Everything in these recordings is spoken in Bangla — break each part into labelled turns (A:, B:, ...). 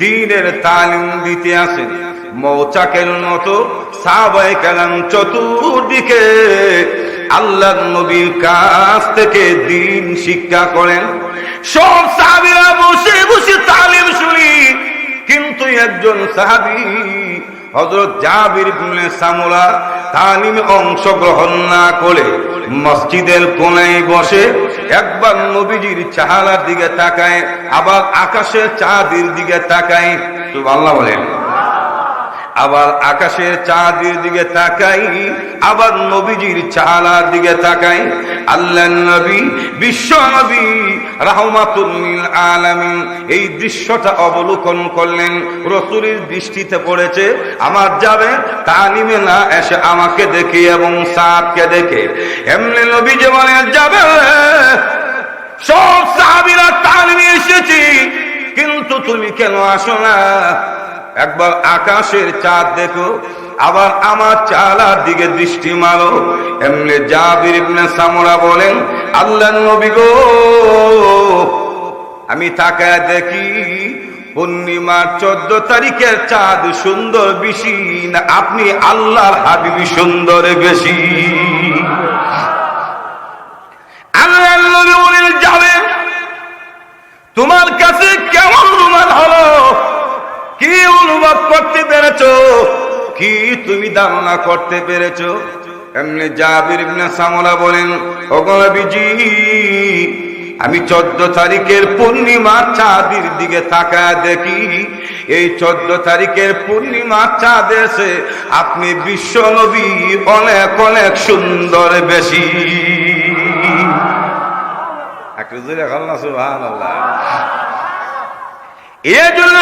A: দিনের তালিম দিতে আসেন। মৌচাকের মতো সাহাবাই কালাম চতুর্দিকে আল্লাহ নবীর কাছ থেকে দিন শিক্ষা করেন। সব সাহাবিরা বসে বসে শুনি কিন্তু একজন সাহাবি। হজরত জাবির ইবনে সামুরা তালিমে অংশগ্রহণ না করে মসজিদের কোনায় বসে একবার নবীজির চাহালার দিকে তাকায়, আবার আকাশের চাঁদের দিকে তাকায়। আল্লাহ বলেন। আবার আকাশের চাঁদের দিকে তাকাই, আবার নবীজির চালার দিকে তাকাই। আল্লাহ নবী, বিশ্ব নবী রাহমাতুল্লিল আলামিন এই দৃশ্যটা অবলোকন করলেন। রসুলের দৃষ্টিতে পড়েছে, আমার যাবে তালিমে না, এসে আমাকে দেখে এবং সাপকে দেখে। এমনি নবী যে বলে যাবে। সব সাহাবিরা তালিমে এসেছি, কিন্তু তুমি কেন আসো না? একবার আকাশের চাঁদ দেখো, আবার আমার চালার দিকে দৃষ্টি মারো। এমনি জাবির ইবনে সামরা বলেন, আল্লাহ নবী গো, আমি তাকায় দেখি পূর্ণিমার চোদ্দ তারিখের চাঁদ সুন্দর বেশি না আপনি আল্লাহর হাবিবি সুন্দর বেশি। আল্লাহ নবী বলেন যাবে তোমার কাছে কেমন রুমাল হলো কি অনুভব করতে পেরেছ? কি তুমি ধারণা করতে পেরেছ? এমনি জাবির ইবনে সামরা বলেন ওগলবিজি আমি চোদ্দ তারিখের পূর্ণিমা চাঁদের দিকে তাকায় দেখি। এই চোদ্দ তারিখের পূর্ণিমা চাঁদ এসে আপনি বিশ্ব নবী অনেক অনেক সুন্দর বেশি। এই জন্য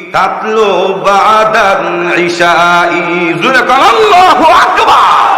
A: তাতলো বাদান ইশাই জুরে কাল্লাহু আকবার।